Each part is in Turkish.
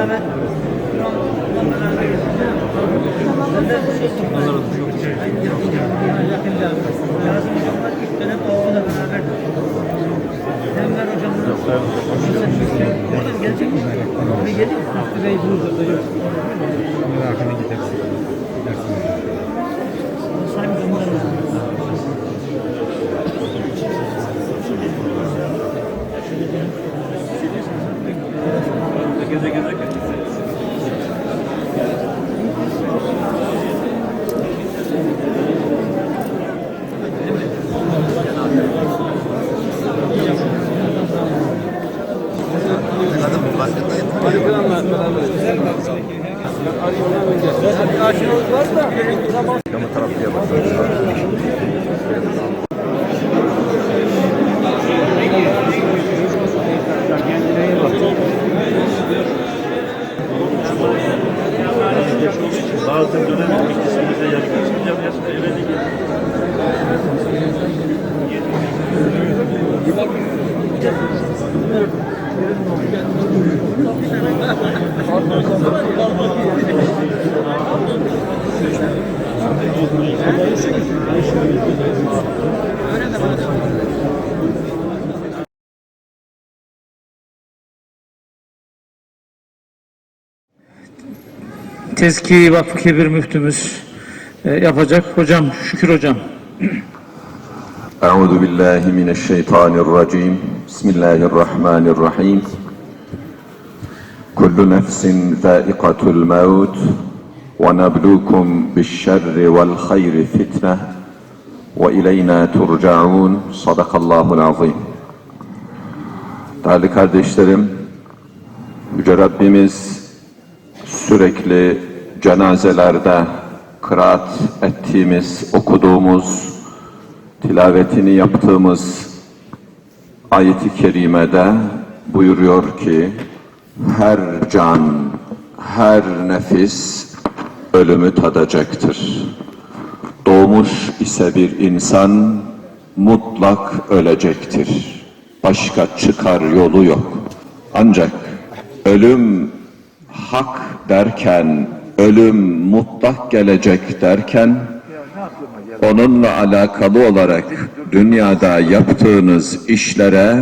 beraber Yazım hocamla ilk dönem Doğu'da beraberdik. Enver hocamla Buradan gelecek mi? Gelir mi? Hakkı Bey burada. Teski Vakfı Kebir Müftümüz e, yapacak. Hocam, Şükür Hocam. Euzu billahi mineşşeytanirracim. Bismillahirrahmanirrahim. Kullu nefsin zaiqatul maut ve nabluukum biş-şerri vel hayri fitne ve ileyna turcaun. Sadakallahul azim. Değerli kardeşlerim, Yüce Rabbimiz sürekli cenazelerde kıraat ettiğimiz, okuduğumuz, tilavetini yaptığımız ayeti kerimede buyuruyor ki her can, her nefis ölümü tadacaktır. Doğmuş ise bir insan mutlak ölecektir. Başka çıkar yolu yok. Ancak ölüm hak derken, ölüm mutlak gelecek derken onunla alakalı olarak dünyada yaptığınız işlere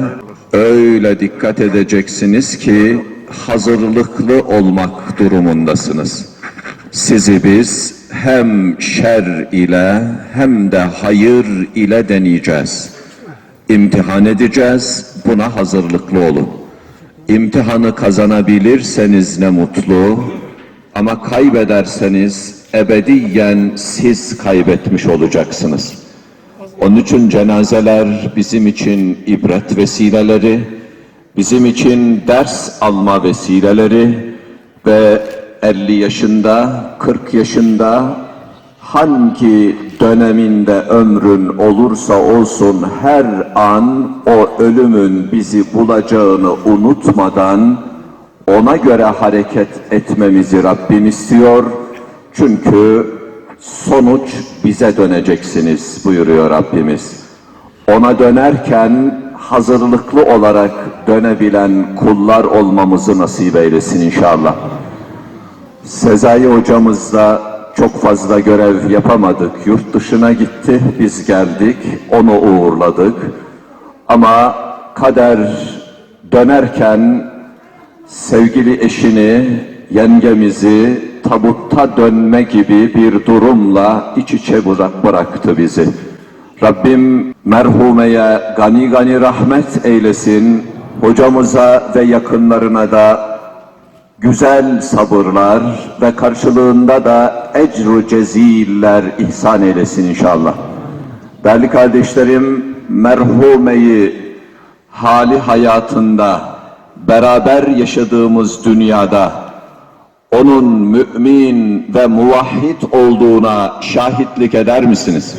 öyle dikkat edeceksiniz ki hazırlıklı olmak durumundasınız. Sizi biz hem şer ile hem de hayır ile deneyeceğiz. İmtihan edeceğiz, buna hazırlıklı olun. İmtihanı kazanabilirseniz ne mutlu ama kaybederseniz ebediyen siz kaybetmiş olacaksınız. Onun için cenazeler bizim için ibret vesileleri, bizim için ders alma vesileleri ve 50 yaşında, 40 yaşında hangi döneminde ömrün olursa olsun her an o ölümün bizi bulacağını unutmadan ona göre hareket etmemizi Rabbim istiyor. Çünkü sonuç bize döneceksiniz buyuruyor Rabbimiz. Ona dönerken hazırlıklı olarak dönebilen kullar olmamızı nasip eylesin inşallah. Sezai hocamızla çok fazla görev yapamadık. Yurt dışına gitti, biz geldik, onu uğurladık. Ama kader dönerken sevgili eşini, yengemizi tabutta dönme gibi bir durumla iç içe bırak bıraktı bizi. Rabbim merhumeye gani gani rahmet eylesin. Hocamıza ve yakınlarına da güzel sabırlar ve karşılığında da ecru ceziller ihsan eylesin inşallah. Değerli kardeşlerim, merhumeyi hali hayatında beraber yaşadığımız dünyada onun mümin ve muvahhid olduğuna şahitlik eder misiniz?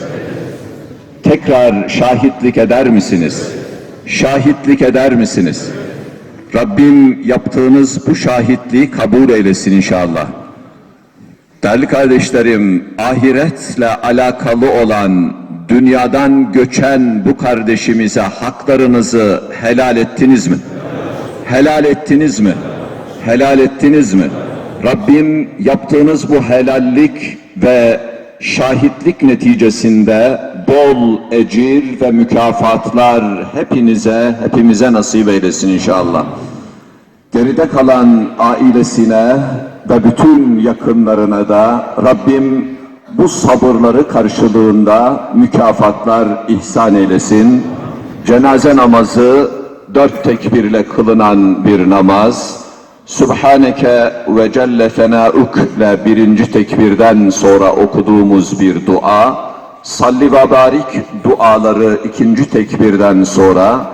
Tekrar şahitlik eder misiniz? Şahitlik eder misiniz? Rabbim yaptığınız bu şahitliği kabul eylesin inşallah. Değerli kardeşlerim, ahiretle alakalı olan dünyadan göçen bu kardeşimize haklarınızı helal ettiniz mi? Helal ettiniz mi? helal ettiniz mi? Rabbim yaptığınız bu helallik ve şahitlik neticesinde bol ecir ve mükafatlar hepinize, hepimize nasip eylesin inşallah. Geride kalan ailesine ve bütün yakınlarına da Rabbim bu sabırları karşılığında mükafatlar ihsan eylesin. Cenaze namazı dört tekbirle kılınan bir namaz. Subhaneke ve Celle Fenauk ile birinci tekbirden sonra okuduğumuz bir dua. Salli ve barik duaları ikinci tekbirden sonra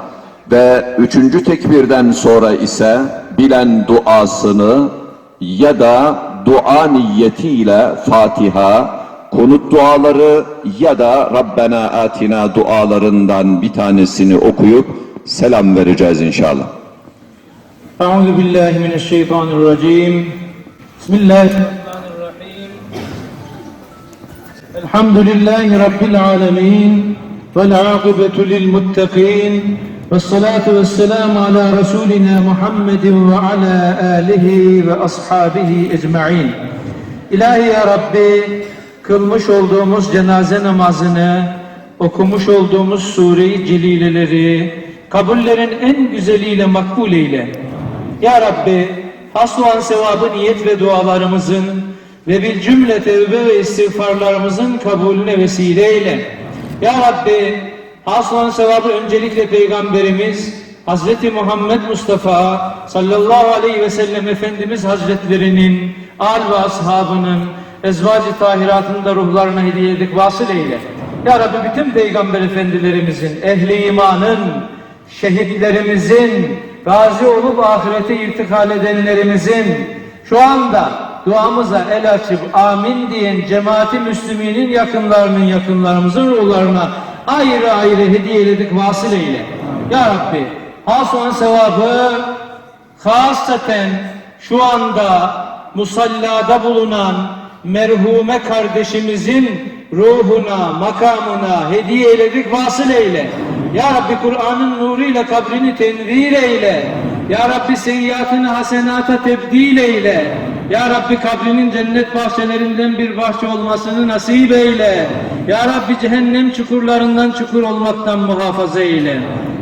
ve üçüncü tekbirden sonra ise bilen duasını ya da dua niyetiyle Fatiha, konut duaları ya da Rabbena atina dualarından bir tanesini okuyup selam vereceğiz inşallah. Euzu billahi mineşşeytanirracim. Bismillahirrahmanirrahim. Elhamdülillahi rabbil alamin. Vel akibetu lil muttakin. Vessalatu vesselamu ala rasulina Muhammedin ve ala alihi ve ashabihi ecmaîn. İlahi ya Rabbi, kılmış olduğumuz cenaze namazını, okumuş olduğumuz sure-i celileleri, kabullerin en güzeliyle makbul eyle. Ya Rabbi hasluan sevabı niyet ve dualarımızın ve bir cümle tevbe ve istiğfarlarımızın kabulüne vesile eyle. Ya Rabbi hasluan sevabı öncelikle Peygamberimiz Hazreti Muhammed Mustafa sallallahu aleyhi ve sellem Efendimiz Hazretlerinin al ve ashabının ezvacı tahiratında ruhlarına hediye edip vasıl eyle. Ya Rabbi bütün peygamber efendilerimizin, ehli imanın, şehitlerimizin, gazi olup ahirete irtikal edenlerimizin şu anda duamıza el açıp amin diyen cemaati müslüminin yakınlarının yakınlarımızın ruhlarına ayrı ayrı hediye edip vasıl eyle. Ya Rabbi hasuan sevabı hasaten şu anda musallada bulunan merhume kardeşimizin ruhuna, makamına hediye eyledik, vasıl eyle. Ya Rabbi Kur'an'ın nuruyla kabrini tenvir eyle. Ya Rabbi seyyiatını hasenata tebdil eyle. Ya Rabbi kabrinin cennet bahçelerinden bir bahçe olmasını nasip eyle. Ya Rabbi cehennem çukurlarından çukur olmaktan muhafaza eyle.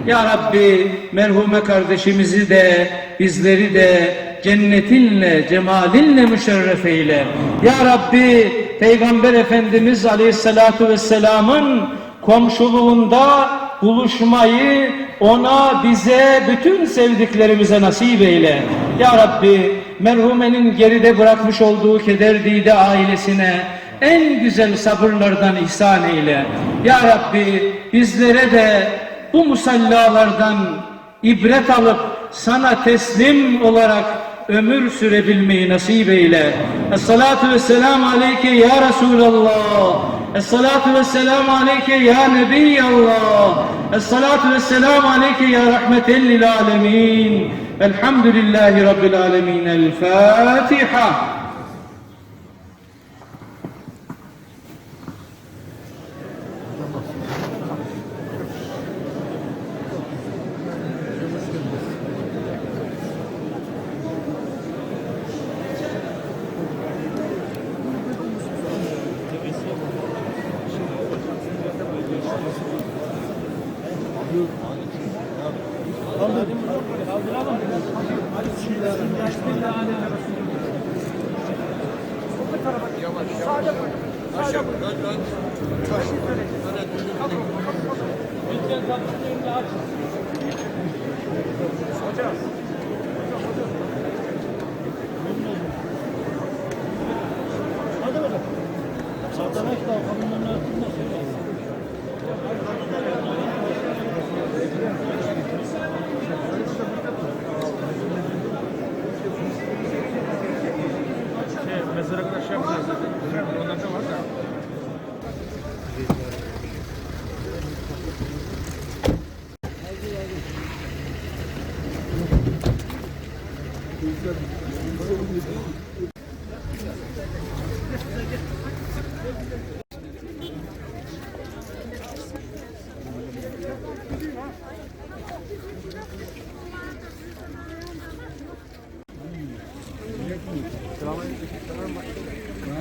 Ya Rabbi merhume kardeşimizi de bizleri de cennetinle, cemalinle müşerref eyle. Ya Rabbi Peygamber Efendimiz Aleyhisselatu Vesselam'ın komşuluğunda buluşmayı ona, bize, bütün sevdiklerimize nasip eyle. Ya Rabbi merhumenin geride bırakmış olduğu keder dide ailesine en güzel sabırlardan ihsan eyle. Ya Rabbi bizlere de bu musallalardan ibret alıp sana teslim olarak ömür sürebilmeyi nasip eyle. Esselatu vesselam aleyke ya Resulallah. Esselatu vesselam aleyke ya Nebiyallah. Esselatu vesselam aleyke ya rahmeten lil alemin. Elhamdülillahi Rabbil alemin. El Fatiha. Mezara Ben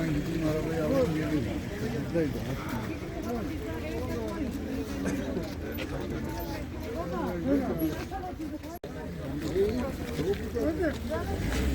gideyim arabayı alayım geleyim. Buradaydı. あ!